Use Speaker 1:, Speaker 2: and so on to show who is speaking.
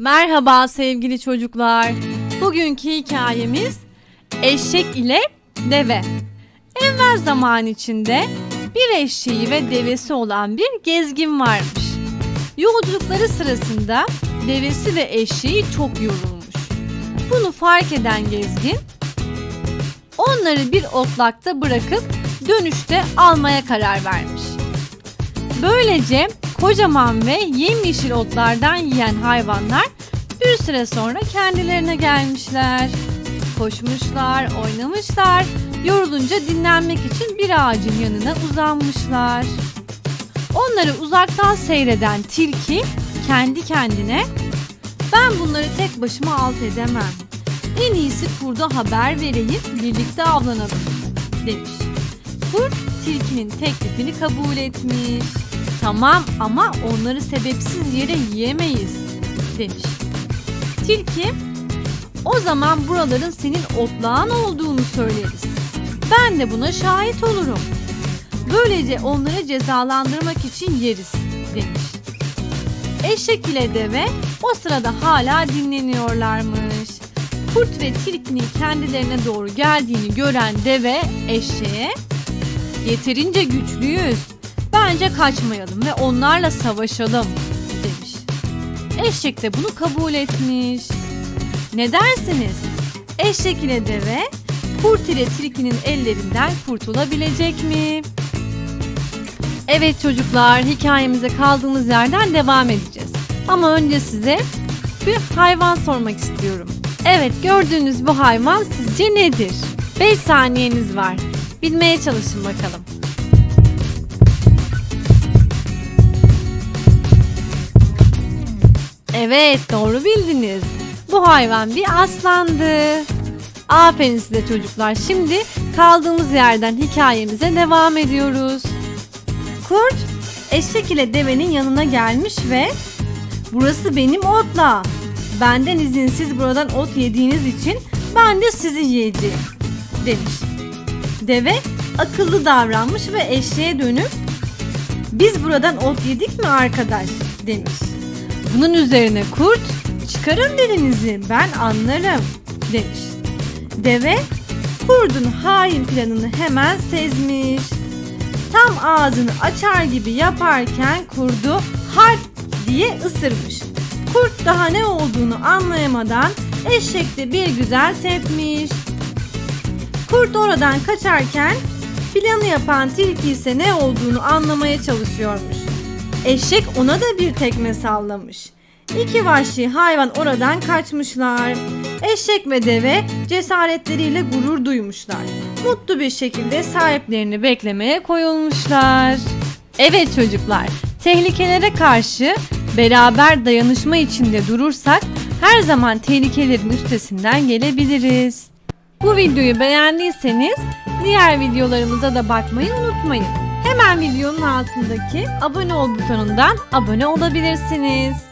Speaker 1: Merhaba sevgili çocuklar. Bugünkü hikayemiz eşek ile deve. Evvel zaman içinde bir eşeği ve devesi olan bir gezgin varmış. Yolculukları sırasında devesi ve eşeği çok yorulmuş. Bunu fark eden gezgin onları bir otlakta bırakıp dönüşte almaya karar vermiş. Böylece kocaman ve yemyeşil otlardan yiyen hayvanlar bir süre sonra kendilerine gelmişler. Koşmuşlar, oynamışlar, yorulunca dinlenmek için bir ağacın yanına uzanmışlar. Onları uzaktan seyreden tilki kendi kendine ben bunları tek başıma alt edemem. En iyisi kurda haber vereyim, birlikte avlanalım demiş. Kurt tilkinin teklifini kabul etmiş. Tamam ama onları sebepsiz yere yiyemeyiz demiş. Tilki o zaman buraların senin otlağın olduğunu söyleriz. Ben de buna şahit olurum. Böylece onları cezalandırmak için yeriz demiş. Eşek ile deve o sırada hala dinleniyorlarmış. Kurt ve tilkinin kendilerine doğru geldiğini gören deve eşeğe yeterince güçlüyüz. Bence kaçmayalım ve onlarla savaşalım demiş. Eşek de bunu kabul etmiş. Ne dersiniz? Eşek ile deve kurt ile tilkinin ellerinden kurtulabilecek mi? Evet çocuklar hikayemize kaldığımız yerden devam edeceğiz. Ama önce size bir hayvan sormak istiyorum. Evet gördüğünüz bu hayvan sizce nedir? 5 saniyeniz var. Bilmeye çalışın bakalım. Evet doğru bildiniz. Bu hayvan bir aslandı. Aferin size çocuklar. Şimdi kaldığımız yerden hikayemize devam ediyoruz. Kurt eşek ile devenin yanına gelmiş ve burası benim otla. Benden izinsiz buradan ot yediğiniz için ben de sizi yiyeceğim demiş. Deve akıllı davranmış ve eşeğe dönüp biz buradan ot yedik mi arkadaş demiş. Bunun üzerine kurt çıkarın dilinizi ben anlarım demiş. Deve kurdun hain planını hemen sezmiş. Tam ağzını açar gibi yaparken kurdu harp diye ısırmış. Kurt daha ne olduğunu anlayamadan eşek de bir güzel tepmiş. Kurt oradan kaçarken planı yapan tilki ise ne olduğunu anlamaya çalışıyormuş. Eşek ona da bir tekme sallamış. İki vahşi hayvan oradan kaçmışlar. Eşek ve deve cesaretleriyle gurur duymuşlar. Mutlu bir şekilde sahiplerini beklemeye koyulmuşlar. Evet çocuklar, tehlikelere karşı beraber dayanışma içinde durursak her zaman tehlikelerin üstesinden gelebiliriz. Bu videoyu beğendiyseniz diğer videolarımıza da bakmayı unutmayın. Hemen videonun altındaki abone ol butonundan abone olabilirsiniz.